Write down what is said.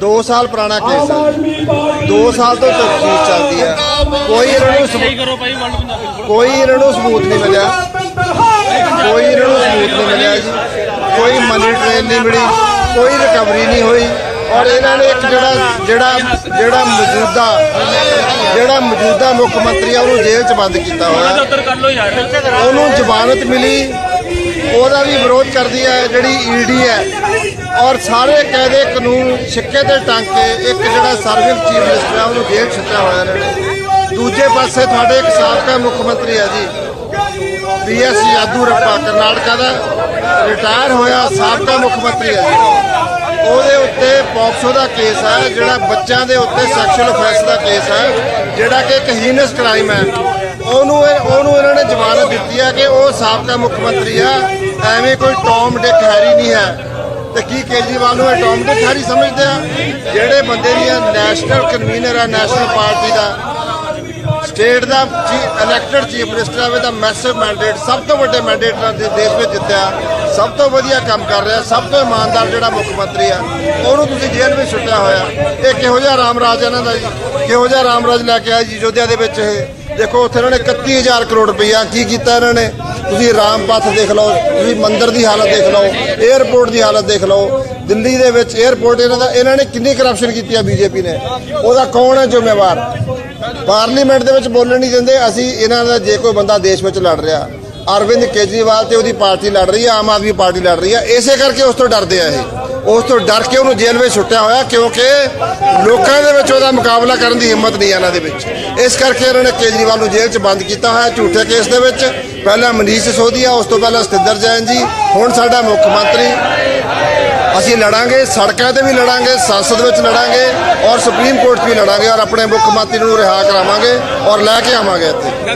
2 ਸਾਲ ਪੁਰਾਣਾ ਕੇਸ ਹੈ। 2 ਸਾਲ ਤੋਂ ਤਫਤੀਸ਼ ਚੱਲਦੀ ਹੈ। ਕੋਈ ਇਹਨਾਂ ਨੂੰ ਸਬੂਤ ਕਰੋ ਭਾਈ ਵਰਲਡ ਪੰਜਾਬੀ ਕੋਈ ਇਹਨਾਂ ਨੂੰ ਸਬੂਤ ਨਹੀਂ ਮਿਲਿਆ। ਕੋਈ ਇਹਨਾਂ ਨੂੰ ਸਬੂਤ ਨਹੀਂ ਮਿਲਿਆ ਜੀ। ਕੋਈ ਮਨੀ ਟ੍ਰੇਨ ਨਹੀਂ ਮਿਲੀ। ਕੋਈ ਰਿਕਵਰੀ ਨਹੀਂ ਹੋਈ। ਔਰ ਇਹਨਾਂ ਨੇ ਇੱਕ ਜਿਹੜਾ ਜਿਹੜਾ ਜਿਹੜਾ ਮੌਜੂਦਾ ਜਿਹੜਾ ਮੌਜੂਦਾ ਮੁੱਖ ਮੰਤਰੀ ਆ ਉਹਨੂੰ ਜੇਲ੍ਹ 'ਚ ਬੰਦ ਕੀਤਾ ਹੋਇਆ। ਉਹਨੂੰ ਜ਼ਮਾਨਤ ਮਿਲੀ। ਉਹਦਾ ਵੀ ਵਿਰੋਧ ਕਰਦੀ ਹੈ, ਜਿਹੜੀ ਈਡੀ ਹੈ। ਔਰ ਸਾਰੇ ਕਾਇਦੇ ਕਾਨੂੰਨ ਸਿੱਕੇ ਤੇ ਟੰਗ ਕੇ ਇੱਕ ਜਿਹੜਾ ਸਰਵਿਸ ਚੀਫ ਮਿਨਿਸਟਰ ਹੈ, ਉਹਨੂੰ ਜੇਲ੍ਹ ਛੱਡਿਆ ਹੋਇਆ ਨੇ। ਦੂਜੇ ਪਾਸੇ ਤੁਹਾਡੇ ਇੱਕ ਸਾਬਕਾ ਮੁੱਖ ਮੰਤਰੀ ਹੈ ਜੀ ਬੀਐਸ ਯਾਦੂਰੱਪਾ ਕਰਨਾਟਕਾ ਦਾ। ਰਿਟਾਇਰ ਹੋਇਆ ਸਾਬਕਾ ਮੁੱਖ ਮੰਤਰੀ ਹੈ ਉਹਦੇ ਉੱਤੇ ਪੌਕਸੋ ਦਾ ਕੇਸ ਹੈ, ਜਿਹੜਾ ਬੱਚਿਆਂ ਦੇ ਉੱਤੇ ਸੈਕਸ਼ੂਅਲ ਅਫੇਅਰਸ ਦਾ ਕੇਸ ਹੈ, ਜਿਹੜਾ ਕਿ ਇੱਕ ਹੀਨਸ ਕ੍ਰਾਈਮ ਹੈ। ਉਹਨੂੰ ਇਹ- ਉਹਨੂੰ ਇਹਨਾਂ ਨੇ ਜ਼ਮਾਨਤ ਹੈ ਕਿ ਉਹ ਸਾਬਕਾ ਮੁੱਖ ਮੰਤਰੀ ਆ, ਐਵੇਂ ਕੋਈ ਟੌਮ ਡਿਕ ਹੈਰੀ ਨਹੀਂ ਹੈ। ਤੇ ਕੀ ਕੇਜਰੀਵਾਲ ਨੂੰ ਇਹ ਟੌਮ ਡਿਕ ਹੈਰੀ ਸਮਝਦੇ ਆ? ਜਿਹੜੇ ਬੰਦੇ ਦੀਆਂ ਨੈਸ਼ਨਲ ਕਨਵੀਨਰ ਆ ਨੈਸ਼ਨਲ ਪਾਰਟੀ ਦਾ ਸਟੇਟ ਦਾ ਇਲੈਕਟਡ ਚੀਫ ਮਿਨਿਸਟਰ ਆਵੇ ਦਾ ਮੈਸਿਵ ਮੈਂਡੇਟ ਸਭ ਤੋਂ ਵੱਡੇ ਮੈਂਡੇਟ ਨਾਲ ਦੇਸ਼ ਵਿੱਚ ਜਿੱਤਿਆ, ਸਭ ਤੋਂ ਵਧੀਆ ਕੰਮ ਕਰ ਰਿਹਾ, ਸਭ ਤੋਂ ਇਮਾਨਦਾਰ ਜਿਹੜਾ ਮੁੱਖ ਮੰਤਰੀ ਆ, ਉਹਨੂੰ ਤੁਸੀਂ ਜੇਲ੍ਹ ਵਿੱਚ ਸੁੱਟਿਆ ਹੋਇਆ। ਇਹ ਕਿਹੋ ਜਿਹਾ ਰਾਮ ਰਾਜ ਇਹਨਾਂ ਦਾ ਜੀ? ਕਿਹੋ ਜਿਹਾ ਰਾਮ ਰਾਜ ਲੈ ਕੇ ਆਇਆ ਜੀ ਯੋਧਿਆ ਦੇ ਵਿੱਚ ਇਹ? ਦੇਖੋ, ਉੱਥੇ ਇਹਨਾਂ ਨੇ 31000 ਕਰੋੜ ਰੁਪਈਆ ਕੀ ਕੀਤਾ ਇਹਨਾਂ ਨੇ? ਤੁਸੀਂ ਰਾਮਪਥ ਦੇਖ ਲਓ, ਤੁਸੀਂ ਮੰਦਿਰ ਦੀ ਹਾਲਤ ਦੇਖ ਲਓ 에ਅਰਪੋਰਟ ਦੀ ਹਾਲਤ ਦੇਖ ਲਓ, ਦਿੱਲੀ ਦੇ ਵਿੱਚ 에ਅਰਪੋਰਟ ਇਹਨਾਂ ਦਾ, ਇਹਨਾਂ ਨੇ ਕਿੰਨੀ ਕਰਪਸ਼ਨ ਕੀਤੀ ਆ ਬੀਜੇਪੀ ਨੇ? ਉਹਦਾ ਕੌਣ ਹੈ ਜ਼ਿੰਮੇਵਾਰ? ਪਾਰਲੀਮੈਂਟ ਦੇ ਵਿੱਚ ਬੋਲਣ ਨਹੀਂ ਦਿੰਦੇ, ਅਸੀਂ ਇਹਨਾਂ ਦਾ ਜੇ ਕੋਈ ਬੰਦਾ ਦੇਸ਼ ਵਿੱਚ ਲੜ ਰਿਹਾ, ਅਰਵਿੰਦ ਕੇਜਰੀਵਾਲ ਤੇ ਉਹਦੀ ਪਾਰਟੀ ਲੜ ਰਹੀ ਹੈ ਆਮ ਆਦਮੀ ਪਾਰਟੀ ਲੜ ਰਹੀ ਹੈ ਇਸੇ ਕਰਕੇ ਉਸ ਤੋਂ ਡਰਦੇ ਆ ਇਹ। ਉਸ ਤੋਂ ਡਰ ਕੇ ਉਹਨੂੰ ਜੇਲ੍ਹ ਵਿੱਚ ਸੁੱਟਿਆ ਹੋਇਆ, ਕਿਉਂਕਿ ਲੋਕਾਂ ਦੇ ਵਿੱਚ ਮੁਕਾਬਲਾ ਕਰਨ ਦੀ ਹਿੰਮਤ ਨਹੀਂ ਇਹਨਾਂ ਦੇ ਵਿੱਚ। ਇਸ ਕਰਕੇ ਇਹਨਾਂ ਨੇ ਕੇਜਰੀਵਾਲ ਨੂੰ ਜੇਲ੍ਹ 'ਚ ਬੰਦ ਕੀਤਾ ਹੋਇਆ, ਝੂਠੇ ਕੇਸ ਦੇ ਵਿੱਚ। ਪਹਿਲਾਂ ਮਨੀਸ਼ ਸਿਸੋਦੀਆ, ਉਸ ਤੋਂ ਪਹਿਲਾਂ ਸਤਿੰਦਰ ਜੈਨ ਜੀ, ਹੁਣ ਸਾਡਾ ਮੁੱਖ ਮੰਤਰੀ। ਅਸੀਂ ਲੜਾਂਗੇ, ਸੜਕਾਂ ਤੇ ਵੀ ਲੜਾਂਗੇ, ਸੰਸਦ ਵਿੱਚ ਲੜਾਂਗੇ ਔਰ ਸੁਪਰੀਮ ਕੋਰਟ 'ਚ ਵੀ ਲੜਾਂਗੇ ਔਰ ਆਪਣੇ ਮੁੱਖ ਮੰਤਰੀ ਨੂੰ ਰਿਹਾ ਕਰਾਵਾਂਗੇ ਔਰ ਲੈ ਕੇ ਆਵਾਂਗੇ ਇੱਥੇ।